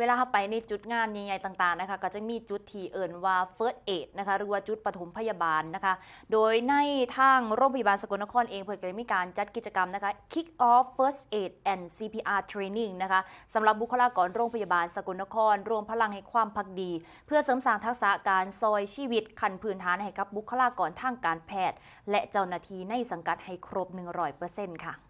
เวลาเราไปในจุดงานใหญ่ๆต่างๆนะคะ ก็จะมีจุดที่เอิ่นว่า first aid นะคะหรือว่าจุดปฐมพยาบาลนะคะ โดยในทางโรงพยาบาลสกลนครเองเพิ่นก็มีการจัดกิจกรรมนะคะ kick off first aid and CPR training นะคะสำหรับบุคลากรโรงพยาบาลสกลนคร รวมพลังให้ความพักดี เพื่อเสริมสร้างทักษะการซอยชีวิตคันพื้นฐานให้กับบุคลากรทางการแพทย์ และเจ้าหน้าที่ในสังกัดให้ครบ 100%ค่ะ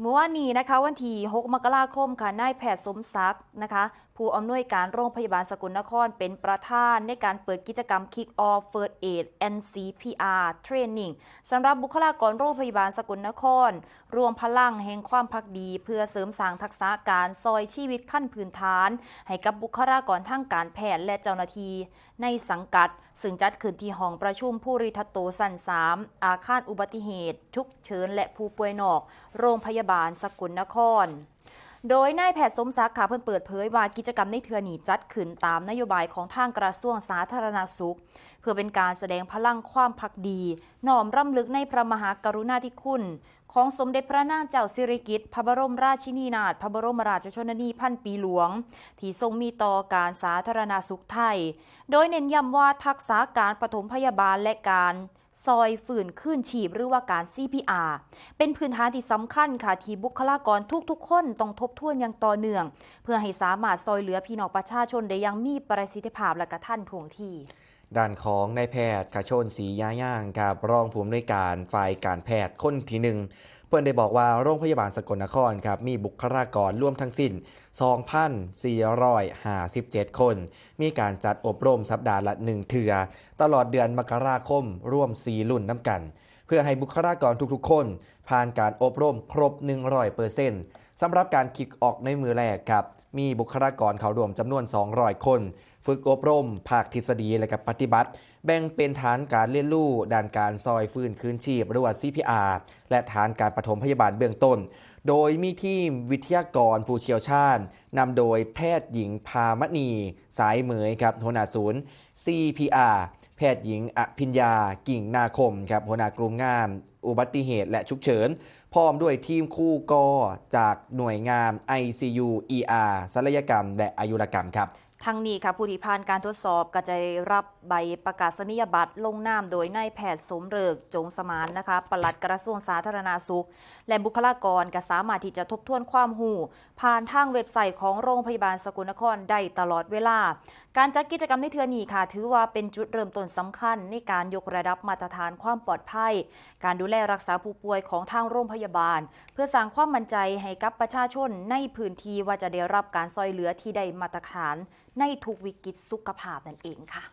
เมื่อวานนี้นะคะวันที่ 6 มกราคมค่ะนายแพทย์สมศักดิ์นะคะ ผู้อำนวยการโรงพยาบาลสกลนครเป็นประธานในการเปิดกิจกรรม Kick Off First Aid and CPR Training สำหรับบุคลากรโรงพยาบาลสกลนคร รวมพลังแห่งความพักดี เพื่อเสริมสร้างทักษะการซอยชีวิตขั้นพื้นฐาน ให้กับบุคลากรทางการแพทย์และเจ้าหน้าที่ในสังกัด ซึ่งจัดขึ้นที่ห้องประชุมผู้ริทัตโตสัน3อาคารอุบัติเหตุฉุกเฉินและผู้ป่วยนอก โรงพยาบาลสกลนคร โดยนายแพทย์สมศักดิ์ค่ะเพิ่นเปิดเผยว่ากิจกรรมในเทือนีจัดขึ้นตามนโยบายของทางกระทรวงสาธารณสุข เพื่อเป็นการแสดงพลังความพักดี น้อมรำลึกในพระมหากรุณาธิคุณ ของสมเด็จพระนางเจ้าสิริกิติ์พระบรมราชินีนาถพระบรมราชชนนีพันปีหลวง ที่ทรงมีต่อการสาธารณสุขไทย โดยเน้นย้ำว่าทักษะการปฐมพยาบาลและการ ซอยฝืนขึ้นชีพหรือว่าการ CPR เป็นพื้นฐานที่สำคัญค่ะที่บุคลากรทุกๆ คนต้องทบทวนอย่างต่อเนื่อง เพื่อให้สามารถซอยเหลือพี่น้องประชาชนได้อยังมีประสิทธิภาพและกระทันท่วงที ด้านของนายแพทย์กระโชนศรียาย่างกับรองผู้อำนวยการฝ่ายการแพทย์คนที่หนึ่งเพื่อนได้บอกว่าโรงพยาบาลสกลนครครับมีบุคลากรร่วมทั้งสิ้น 2,457 คน มีการจัดอบรมสัปดาห์ละหนึ่งเถือตลอดเดือนมกราคมร่วม 4 รุ่นน้ำกัน เพื่อให้บุคลากรทุกๆ คน ผ่านการอบรมครบ 100%สำหรับการคิกออกในมือแรกครับ มีบุคลากรเขารวมจำนวน 200 คน ฝึกอบรม ภาคทฤษฎีและกับปฏิบัติ แบ่งเป็นฐานการเรียนรู้ด้านการซอยฟื้นคืนชีพหรือว่า CPR และฐานการปฐมพยาบาลเบื้องต้น โดยมีทีมวิทยากรผู้เชี่ยวชาญนำโดยแพทย์หญิงพามณี สายเหมยครับหัวหน้าศูนย์ CPR แพทย์หญิงอภิญญากิ่งนาคมครับหัวหน้ากลุ่มงาน อุบัติเหตุและฉุกเฉิน พร้อมด้วยทีมคู่กอจากหน่วยงาน ICU ER ศัลยกรรม และอายุรกรรมครับ ทั้งนี้ค่ะผู้ที่ผ่านการทดสอบก็จะได้รับใบประกาศนียบัตรลงนามโดยนายแพทย์สมเริกจงสมานนะคะปลัดกระทรวงสาธารณาสุข และบุคลากรก็สามารถที่จะทบทวนความหูผ่านทางเว็บไซต์ของโรงพยาบาลสกลนครได้ตลอดเวลา การจัดกิจกรรมในเทือนี้ค่ะ ถือว่าเป็นจุดเริ่มต้นสำคัญในการยกระดับมาตรฐานความปลอดภัย การดูแลรักษาผู้ป่วยของทางโรงพยาบาล เพื่อสร้างความมั่นใจให้กับประชาชนในพื้นที่ว่าจะได้รับการซอยเหลือที่ได้มาตรฐานในทุกวิกฤตสุขภาพนั่นเองค่ะ